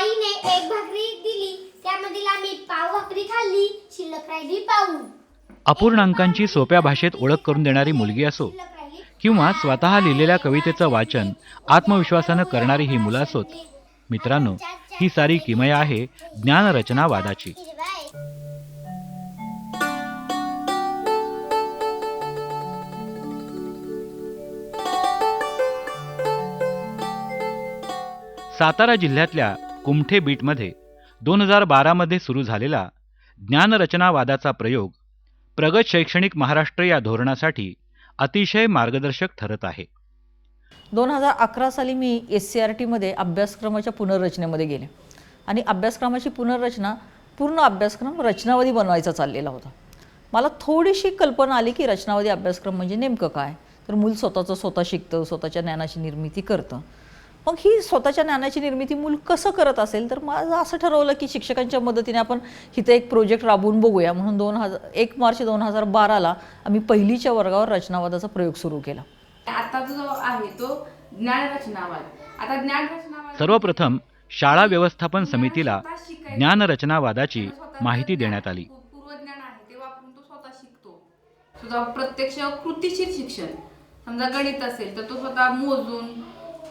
आईने एक भाकरी दिली. त्यामधील आम्ही पाव भाकरी खाल्ली शिल्लक राहिली पाऊन. अपूर्णांकांची सोप्या भाषेत ओळख करून देणारी मुलगी असो किंवा स्वतः लिहिलेल्या कवितेचं वाचन आत्मविश्वासानं करणारी ही मुलं असोत. मित्रांनो ही सारी किमया आहे ज्ञानरचनावादाची. सातारा जिल्ह्यातल्या कुमठे बीटमध्ये दोन हजार बारामध्ये सुरू झालेला ज्ञानरचनावादाचा प्रयोग प्रगत शैक्षणिक महाराष्ट्र या धोरणासाठी अतिशय मार्गदर्शक ठरत आहे. दोन हजार अकरा साली मी एस सी आर टीमध्ये अभ्यासक्रमाच्या पुनर्रचनेमध्ये गेले. आणि अभ्यासक्रमाची पुनर्रचना पूर्ण अभ्यासक्रम रचनावादी बनवायचा चाललेला होता. मला थोडीशी कल्पना आली की रचनावादी अभ्यासक्रम म्हणजे नेमकं काय? तर मूल स्वतःचं स्वतः शिकतं स्वतःच्या ज्ञानाची निर्मिती करतं. मग ही स्वतःच्या ज्ञानाची निर्मिती मूल कसं करत असेल? तर माझं असं ठरवलं की शिक्षकांच्या मदतीने आपण इथे एक प्रोजेक्ट राबवून बघूया. म्हणून दोन हजार एक मार्च दोन हजार बाराला आम्ही पहिलीच्या वर्गावर रचनावादाचा प्रयोग सुरू केला. आता जो आहे तो ज्ञानरचनावाद आता ज्ञानरचनावाद सर्वप्रथम शाळा व्यवस्थापन समितीला ज्ञानरचनावादाची माहिती देण्यात आली. पूर्वज्ञान आहे ते वापरून तो स्वतः शिकतो. सुद्धा प्रत्यक्ष कृतीशील शिक्षण. समजा गणित असेल तर तो स्वतः मोजून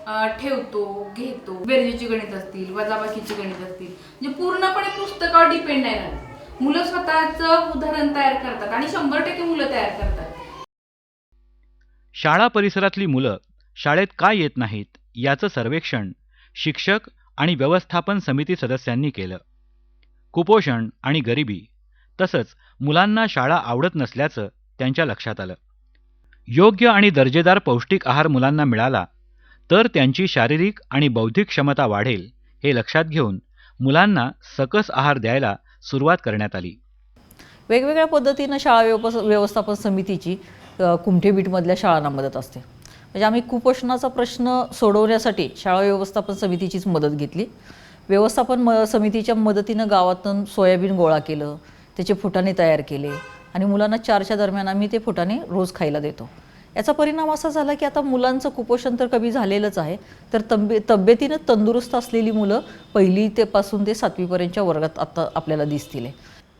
ठेवतो घेतो. बेरजेची गणित असतील वजाबाकीची गणित असतील. म्हणजे पूर्णपणे पुस्तकावर डिपेंड आहे राहत. मुलं स्वतःचं उदाहरण तयार करतात आणि शंभर टक्के मुलं तयार करतात. शाळा परिसरातली मुलं शाळेत का येत नाहीत याचं सर्वेक्षण शिक्षक आणि व्यवस्थापन समिती सदस्यांनी केलं. कुपोषण आणि गरिबी तसंच मुलांना शाळा आवडत नसल्याचं त्यांच्या लक्षात आलं. योग्य आणि दर्जेदार पौष्टिक आहार मुलांना मिळाला तर त्यांची शारीरिक आणि बौद्धिक क्षमता वाढेल हे लक्षात घेऊन मुलांना सकस आहार द्यायला सुरुवात करण्यात आली. वेगवेगळ्या पद्धतीनं शाळा व्यवस व्यवस्थापन समितीची कुमठेबीटमधल्या शाळांना मदत असते. म्हणजे आम्ही कुपोषणाचा प्रश्न सोडवण्यासाठी शाळा व्यवस्थापन समितीचीच मदत घेतली. व्यवस्थापन म समितीच्या मदतीनं गावातून सोयाबीन गोळा केलं त्याचे फुटाणे तयार केले आणि मुलांना चारच्या दरम्यान आम्ही ते फुटाणे रोज खायला देतो. याचा परिणाम असा झाला की आता मुलांचं कुपोषण तर कमी झालेलंच आहे. तर तब्ये तब्येतीनं तंदुरुस्त असलेली मुलं पहिली ते पासून ते सातवीपर्यंतच्या वर्गात आता आपल्याला दिसतील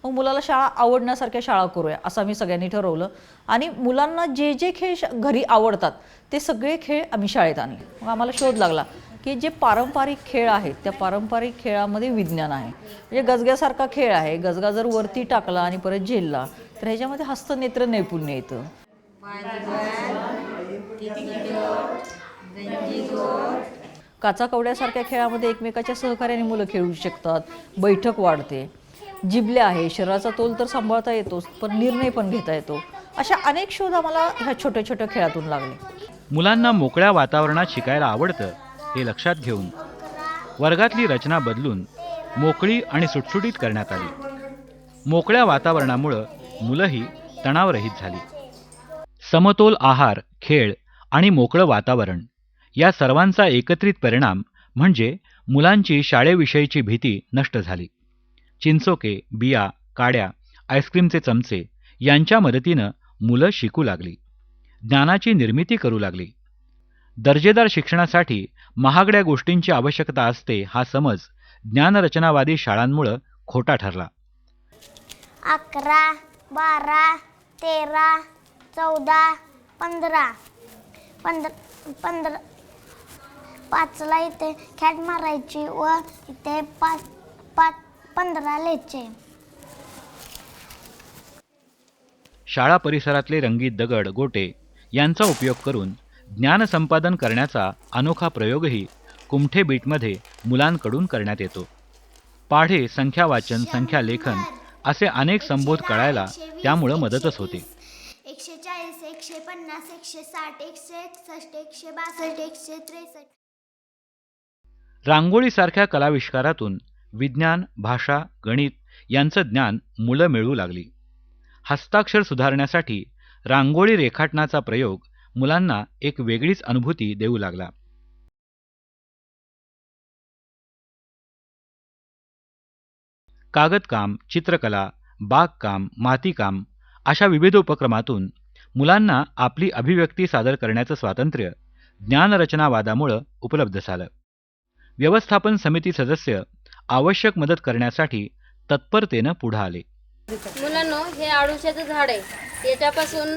मग मुलाला शाळा आवडण्यासारख्या शाळा करूया असं आम्ही सगळ्यांनी ठरवलं. आणि मुलांना जे जे खेळ श- घरी आवडतात ते सगळे खेळ आम्ही शाळेत आणले. मग आम्हाला शोध लागला की जे पारंपरिक खेळ आहेत त्या पारंपरिक खेळामध्ये विज्ञान आहे. म्हणजे गजग्यासारखा खेळ आहे गजगा जर वरती टाकला आणि परत झेलला तर ह्याच्यामध्ये हस्तनेत्र नैपुण्य येतं. काचा कवड्यासारख्या खेळामध्ये एकमेकाच्या सहकार्याने मुलं खेळू शकतात. बैठक वाढते. जिबल्या आहे. शरीराचा तोल तर सांभाळता येतोच पण निर्णय पण घेता येतो. अशा अनेक शोध आम्हाला ह्या छोट्या छोट्या खेळातून लागले. मुलांना मोकळ्या वातावरणात शिकायला आवडतं हे लक्षात घेऊन. वर्गातली रचना बदलून मोकळी आणि सुटसुटीत करण्यात आली. मोकळ्या वातावरणामुळं मुलंही तणावरहित झाली. समतोल आहार खेळ आणि मोकळं वातावरण. या सर्वांचा एकत्रित परिणाम म्हणजे मुलांची शाळेविषयीची भीती नष्ट झाली. चिंचोके बिया काड्या आईस्क्रीमचे चमचे यांच्या मदतीनं मुलं शिकू लागली. ज्ञानाची निर्मिती करू लागली. दर्जेदार शिक्षणासाठी महागड्या गोष्टींची आवश्यकता असते हा समज ज्ञानरचनावादी शाळांमुळं खोटा ठरला. अकरा बारा तेरा चौदा पंधरा. पंधरा पंधरा. पाचला इथे खॅट मारायची व इथे पाच पाच पंधरा लिहायचे. शाळा परिसरातले रंगीत दगड गोटे यांचा उपयोग करून ज्ञानसंपादन करण्याचा अनोखा प्रयोगही कुमठे बीटमध्ये मुलांकडून करण्यात येतो. पाढे संख्या वाचन संख्या लेखन असे अनेक संबोध कळायला त्यामुळं मदतच होते. एकशे चाळीस एकशे पन्नास एकशे साठ एकशे एकसष्ट एकशे बासष्ट एकशे त्रेसष्ट रांगोळीसारख्या कलाविष्कारातून विज्ञान भाषा गणित यांचं ज्ञान मुलं मिळवू लागली. हस्ताक्षर सुधारण्यासाठी रांगोळी रेखाटनाचा प्रयोग मुलांना एक वेगळीच अनुभूती देऊ लागला. कागदकाम चित्रकला बागकाम मातीकाम अशा विविध उपक्रमातून मुलांना आपली अभिव्यक्ती सादर करण्याचं स्वातंत्र्य ज्ञानरचनावादामुळं उपलब्ध झालं. व्यवस्थापन समिती सदस्य आवश्यक मदत करण्यासाठी तत्परतेनं पुढं आले. मुलांनो हे आडुशाचं झाड आहे. याच्यापासून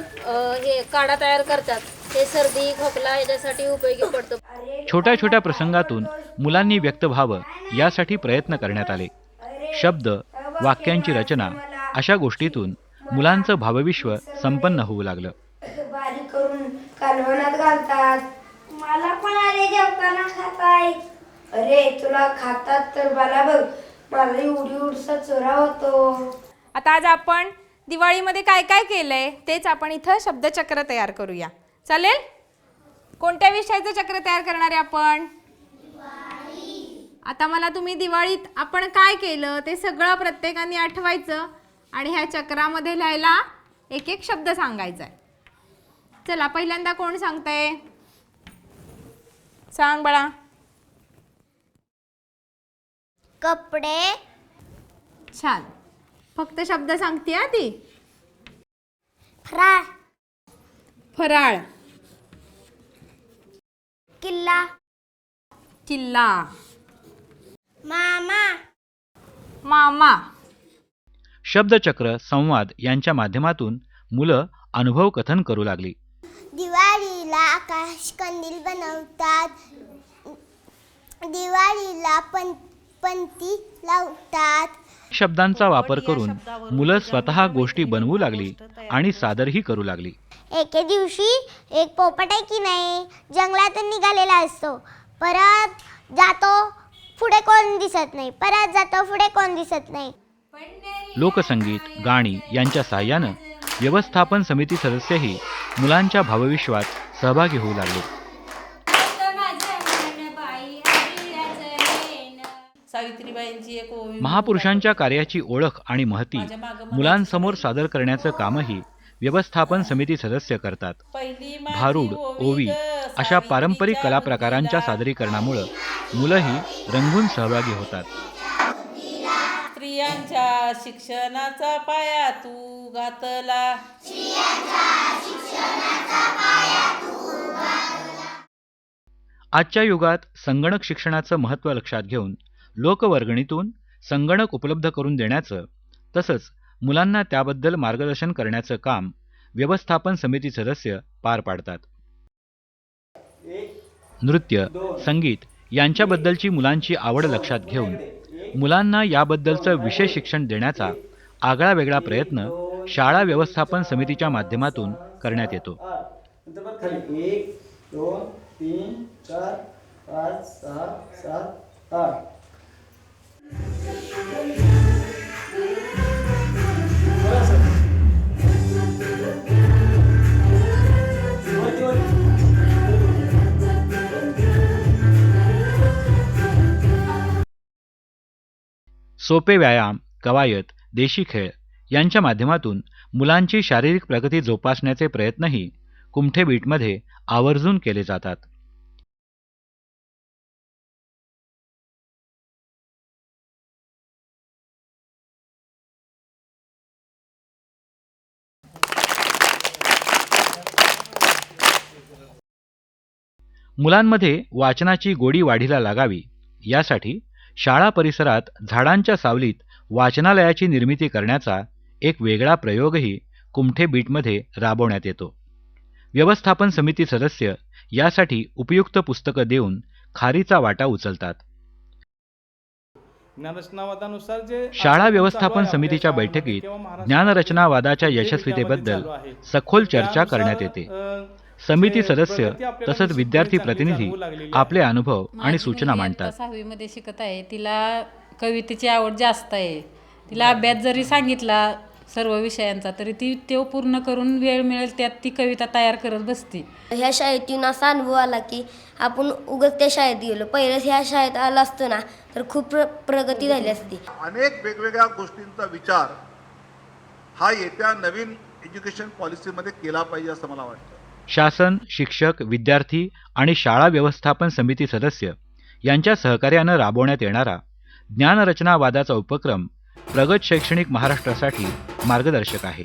हे काढा तयार करतात. हे सर्दी खोकला याच्यासाठी उपयोगी पडतं. छोट्या छोट्या प्रसंगातून मुलांनी व्यक्त व्हावं यासाठी प्रयत्न करण्यात आले. शब्द वाक्यांची रचना अशा गोष्टीतून मुलांचं भावविश्व संपन्न होऊ लागलं. बारीक करून कालवणात घालतात. मला पण आले जेवताना खाताय. अरे तुला खातात तर मला बघ. मला एवढी उडसा चोरा होतो. आता आज आपण दिवाळीमध्ये काय काय केलंय तेच आपण इथं शब्दचक्र तयार करूया. चालेल? कोणत्या विषयाचं चक्र तयार करणार आहे आपण? आता मला तुम्ही दिवाळीत आपण काय केलं ते सगळं प्रत्येकाने आठवायचं. आणि ह्या चक्रामध्ये लिहायला एक एक शब्द सांगायचा आहे चला पहिल्यांदा कोण सांगतंय? सांग बाळा. कपडे. छान. फक्त शब्द सांगते हा ती फराळ. फराळ. किल्ला. किल्ला. मामा. मामा. शब्दचक्र संवाद यांच्या माध्यमातून मुलं अनुभव कथन करू लागली. दिवाळीला आकाश कंदील बनवतात. दिवाळीला पण पंती लावतात. शब्दांचा वापर करून मुलं स्वतः गोष्टी बनवू लागली आणि सादरही करू लागली. एके दिवशी एक पोपट आहे की नाही जंगलातून निघालेला असतो. परत जातो पुढे कोण दिसत नाही. परत जातो पुढे कोण दिसत नाही. लोकसंगीत गाणी यांच्या साहाय्यानं व्यवस्थापन समिती सदस्यही मुलांच्या भावविश्वात सहभागी होऊ लागले. महापुरुषांच्या कार्याची ओळख आणि महती मुलांसमोर सादर करण्याचं कामही व्यवस्थापन समिती सदस्य करतात. भारूड ओवी अशा पारंपरिक कला प्रकारांच्या सादरीकरणामुळं मुलंही रंगून सहभागी होतात. स्त्रियांच्या शिक्षणाचा पाया तू घातला. आजच्या युगात संगणक शिक्षणाचं महत्त्व लक्षात घेऊन लोकवर्गणीतून संगणक उपलब्ध करून देण्याचं तसंच मुलांना त्याबद्दल मार्गदर्शन करण्याचं काम व्यवस्थापन समिती सदस्य पार पाडतात. नृत्य संगीत यांच्याबद्दलची मुलांची आवड लक्षात घेऊन मुलांना याबद्दलचं विशेष शिक्षण देण्याचा आगळा वेगळा प्रयत्न शाळा व्यवस्थापन समितीच्या माध्यमातून करण्यात येतो. एक दोन तीन चार पाच सहा सात आठ. सोपे व्यायाम कवायत देशी खेळ यांच्या माध्यमातून मुलांची शारीरिक प्रगती जोपासण्याचे प्रयत्नही कुमठे बीटमध्ये आवर्जून केले जातात. मुलांमध्ये वाचनाची गोडी वाढीला लागावी यासाठी शाळा परिसरात झाडांच्या सावलीत वाचनालयाची निर्मिती करण्याचा एक वेगळा प्रयोगही कुमठे बीटमध्ये राबवण्यात येतो. व्यवस्थापन समिती सदस्य यासाठी उपयुक्त पुस्तकं देऊन खारीचा वाटा उचलतात. शाळा व्यवस्थापन समितीच्या बैठकीत ज्ञानरचनावादाच्या यशस्वीतेबद्दल सखोल चर्चा करण्यात येते. समिती सदस्य तसंच विद्यार्थी प्रतिनिधी आपले अनुभव आणि सूचना मांडतात. सहावीमध्ये शिकत आहे. तिला कवितेची आवड जास्त आहे. तिला अभ्यास जरी सांगितला सर्व विषयांचा तरी ती तो पूर्ण करून वेळ मिळेल त्यात ती कविता तयार करत बसते. ह्या शाळेतून असा अनुभव आला की आपण उगाच त्या शाळेत गेलो. पहिलेच ह्या शाळेत आला असतो ना तर खूप प्र प्रगती झाली असती. अनेक वेगवेगळ्या गोष्टींचा विचार हा येत्या नवीन एज्युकेशन पॉलिसीमध्ये केला पाहिजे असं मला वाटतं. शासन शिक्षक विद्यार्थी आणि शाळा व्यवस्थापन समिती सदस्य यांच्या सहकार्यानं राबवण्यात येणारा ज्ञानरचनावादाचा उपक्रम प्रगत शैक्षणिक महाराष्ट्रासाठी मार्गदर्शक आहे.